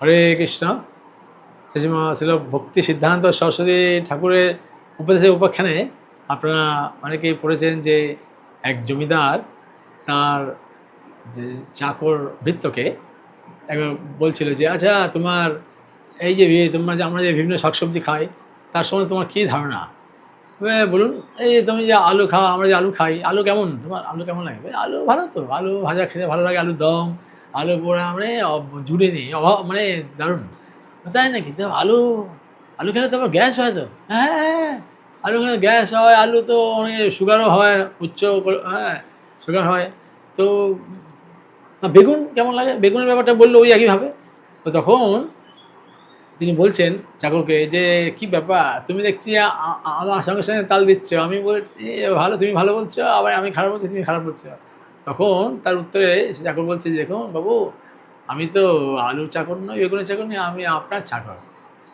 হরে কৃষ্ণ। শ্রীমা ছিল ভক্তি সিদ্ধান্ত সরস্বতী ঠাকুরের উপদেশের উপাখ্যানে আপনারা অনেকেই পড়েছেন যে এক জমিদার তার যে চাকর ভৃত্যকে একবার বলছিল যে আচ্ছা তোমার এই যে তোমরা যে, আমরা যে বিভিন্ন শাকসবজি খাই, তার সময় তোমার কী ধারণা? বলুন, এই তুমি যে আলু খাও, আমরা যে আলু খাই, আলু কেমন? তোমার আলু কেমন লাগে? আলু ভালো তো, আলু ভাজা খেতে ভালো লাগে আলু দম আলু পোড়া মানে জুড়ে নেই মানে দারুণ। তাই নাকি? তো আলু আলু খেলে তো আবার গ্যাস হয় তো? হ্যাঁ হ্যাঁ, আলু খেলে গ্যাস হয় আলু তো অনেক সুগারও হয় উচ্চ হ্যাঁ সুগার হয়। তো বেগুন কেমন লাগে? বেগুনের ব্যাপারটা বলল ওই একইভাবে। তো তখন তিনি বলছেন চাকরকে যে কি ব্যাপার? তুমি দেখছি আমার সঙ্গে সঙ্গে তাল দিচ্ছ। আমি বলছি ভালো তুমি ভালো বলছো আবার আমি খারাপ বলছি তুমি খারাপ বলছো। তখন তার উত্তরে চাকর বলছে, দেখুন বাবু, আমি তো আলুর চাকর নই, বেগুনের চাকর নই, আমি আপনার চাকর।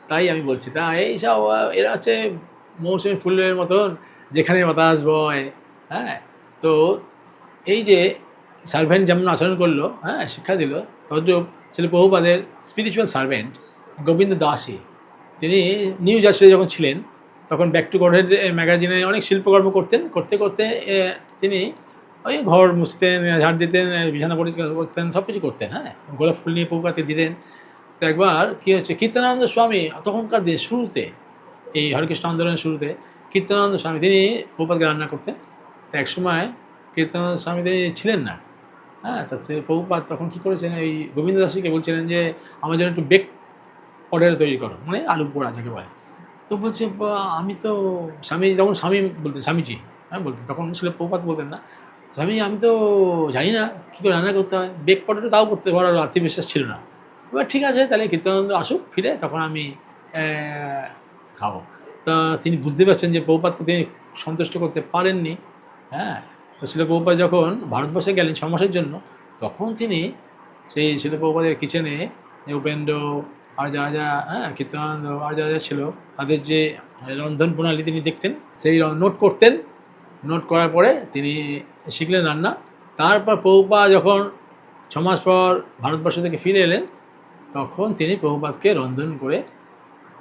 তাই আমি বলছি, তা এইসব এরা হচ্ছে মৌসুমি ফুলের মতন, যেখানে বাতাস বয় হ্যাঁ? তো এই যে সার্ভেন্ট যেমন আচরণ করল হ্যাঁ শিক্ষা দিল, তদ্রূপ ছিল বহুপাদের স্পিরিচুয়াল সার্ভেন্ট গোবিন্দ দাসী। তিনি নিউ জার্সিতে যখন ছিলেন, তখন ব্যাক টু গডের ম্যাগাজিনে অনেক শিল্পকর্ম করতেন, করতে করতে তিনি ওই ঘর মুছতেন ঝাড় দিতেন, বিছানা পরিষ্কার করতেন সব কিছু করতেন হ্যাঁ। গোলাপ ফুল নিয়ে প্রভুপাতে দিতেন। তো একবার কী হচ্ছে কীর্তনানন্দ স্বামী তখনকার দিন শুরুতে, এই হরেকৃষ্ণ আন্দোলনের শুরুতে, কীর্তনানন্দ স্বামী তিনি প্রভুপাতকে রান্না করতেন। তো এক সময় কীর্তনানন্দ স্বামী তিনি ছিলেন না হ্যাঁ। তা সে প্রভুপাত তখন কী করেছেন, এই গোবিন্দ দাসীকে বলছিলেন যে, আমার জন্য একটু বেক অর্ডার তৈরি করো। মানে আলু পোড়া যাকে বলে। তো বলছে আমি তো স্বামী তখন স্বামী বলতেন, স্বামীজি হ্যাঁ বলতেন। তখন ছিল প্রপাত বলতেন না। স্বামী আমি তো জানি না কী করে রান্না করতে হয়। বেক পটেটো তাও করতে পারার আত্মবিশ্বাস ছিল না। এবার ঠিক আছে, তাহলে কীর্তনানন্দ আসুক ফিরে, তখন আমি খাব। তা তিনি বুঝতে পারছেন যে প্রপাতকে তিনি সন্তুষ্ট করতে পারেননি হ্যাঁ? তো শিল প্রভুপাত যখন ভারতবর্ষে গেলেন ছ মাসের জন্য, তখন তিনি সেই শিল প্রভুপাদের কিচেনে উপেন্দ্র, আর যারা যারা হ্যাঁ কীর্তনানন্দ আর যারা যারা ছিল, তাদের যে রন্ধন প্রণালী তিনি দেখতেন, সেই নোট করতেন। নোট করার পরে তিনি শিখলেন রান্না। তারপর প্রভুপা যখন ছ মাস পর ভারতবর্ষ থেকে ফিরে এলেন, তখন তিনি প্রভুপাতকে রন্ধন করে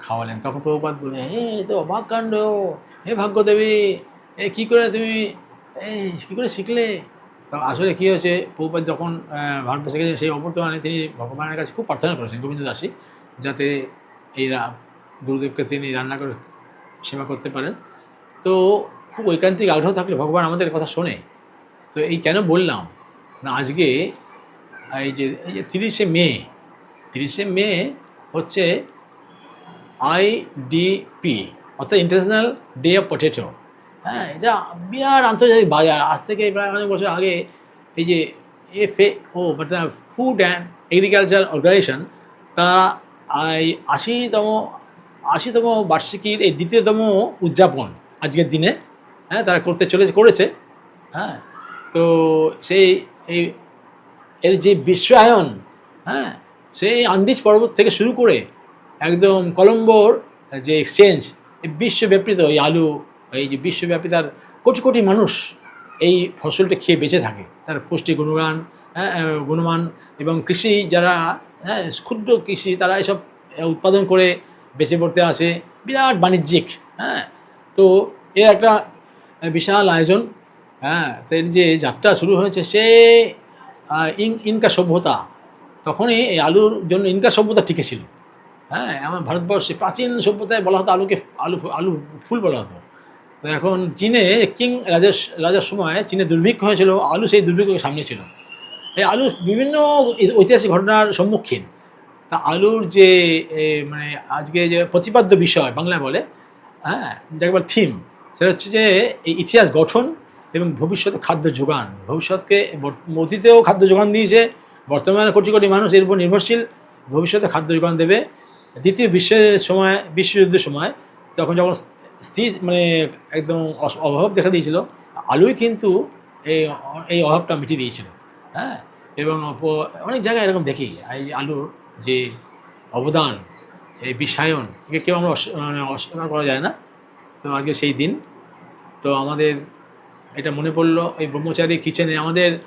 খাওয়ালেন। তখন প্রভুপাত বলে হে তো অবাক কাণ্ড। হে ভাগ্যদেবী, এ কী করে তুমি এই কী করে শিখলে? তো আসলে কী হয়েছে প্রভুপাত যখন ভারতবর্ষে গেছেন সেই অবর্তমানে তিনি ভগবানের কাছে খুব প্রার্থনা করেছেন, গোবিন্দ দাসী, যাতে এই গুরুদেবকে তিনি রান্না করে সেবা করতে পারেন। তো খুব ঐকান্তিক আগ্রহ থাকলে ভগবান আমাদের কথা শোনে। তো এই কেন বললাম? না, আজকে এই যে এই যে তিরিশে মে তিরিশে মে হচ্ছে আইডিপি অর্থাৎ ইন্টারন্যাশনাল ডে অফ পটেটো হ্যাঁ এটা বিরাট আন্তর্জাতিক বাজার। আজ থেকে প্রায় অনেক বছর আগে এই যে এফ এ ও মানে ফুড অ্যান্ড এগ্রিকালচার অর্গানাইজেশন তারা এই আশিতম আশিতম বার্ষিকীর এই দ্বিতীয়তম উদযাপন আজকের দিনে। হ্যাঁ তারা করতে চলেছে, করেছে। হ্যাঁ তো সেই এই, এর যে বিশ্বায়ন হ্যাঁ সেই আন্দিজ পর্বত থেকে শুরু করে একদম কলম্বোর যে এক্সচেঞ্জ এই বিশ্বব্যাপী তো এই আলু, এই যে বিশ্বব্যাপী তার কোটি কোটি মানুষ এই ফসলটা খেয়ে বেঁচে থাকে। তার পুষ্টি গুণগান হ্যাঁ গুণমান এবং কৃষি যারা হ্যাঁ ক্ষুদ্র কৃষি, তারা এসব উৎপাদন করে বেঁচে পড়তে আসে। বিরাট বাণিজ্যিক হ্যাঁ তো এর একটা বিশাল আয়োজন। হ্যাঁ এর যে যাত্রা শুরু হয়েছে সে ইন, ইনকা সভ্যতা, তখনই এই আলুর জন্য ইনকা সভ্যতা টিকেছিল হ্যাঁ আমার ভারতবর্ষে প্রাচীন সভ্যতায় বলা হতো আলুকে আলু আলু ফুল বলা হতো। তো এখন চীনে কিং রাজার রাজার সময় চীনে দুর্ভিক্ষ হয়েছিল, আলু সেই দুর্ভিক্ষকে সামনে ছিল। এই আলু বিভিন্ন ঐতিহাসিক ঘটনার সম্মুখীন। তা আলুর যে মানে আজকে যে প্রতিপাদ্য বিষয়, বাংলায় বলে হ্যাঁ যাকে বলে থিম সেটা হচ্ছে যে এই ইতিহাস গঠন এবং ভবিষ্যতে খাদ্য যোগান। ভবিষ্যৎকে অতীতেও খাদ্য যোগান দিয়েছে। বর্তমানে কোটি কোটি মানুষ এর উপর নির্ভরশীল। ভবিষ্যতে খাদ্য যোগান দেবে। দ্বিতীয় বিশ্বের সময় বিশ্বযুদ্ধের সময় তখন যখন স্থির মানে একদম অভাব দেখা দিয়েছিল, আলুই কিন্তু এই এই অভাবটা মিটিয়ে দিয়েছিল। হ্যাঁ? এবং অনেক জায়গায় এরকম দেখি। এই আলুর যে অবদান, এই বিশ্বায়ন, একে কেউ আমরা মানে অস্বীকার করা যায় না। তো আজকে সেই দিন। তো আমাদের এটা মনে পড়ল, এই ব্রহ্মচারী কিচেনে আমাদের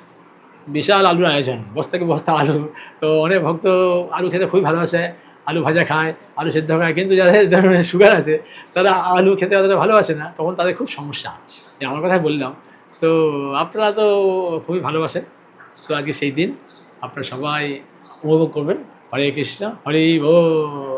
বিশাল আলুর আয়োজন বস্তাকে বস্তা আলু। তো অনেক ভক্ত আলু খেতে খুবই ভালোবাসে, আলু ভাজা খায়, আলু সেদ্ধ খায়, কিন্তু যাদের ধরনের সুগার আছে, তারা আলু খেতে অতটা ভালোবাসে না, তখন তাদের খুব সমস্যা এই আমার কথাই বললাম। তো আপনারা তো খুবই ভালোবাসেন। তো আজকে সেই দিন, আপনারা সবাই উপভোগ করবেন। হরে কৃষ্ণ, হরি বল।